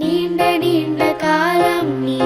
நீண்ட நீண்ட காலம் நீ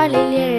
Hallelujah.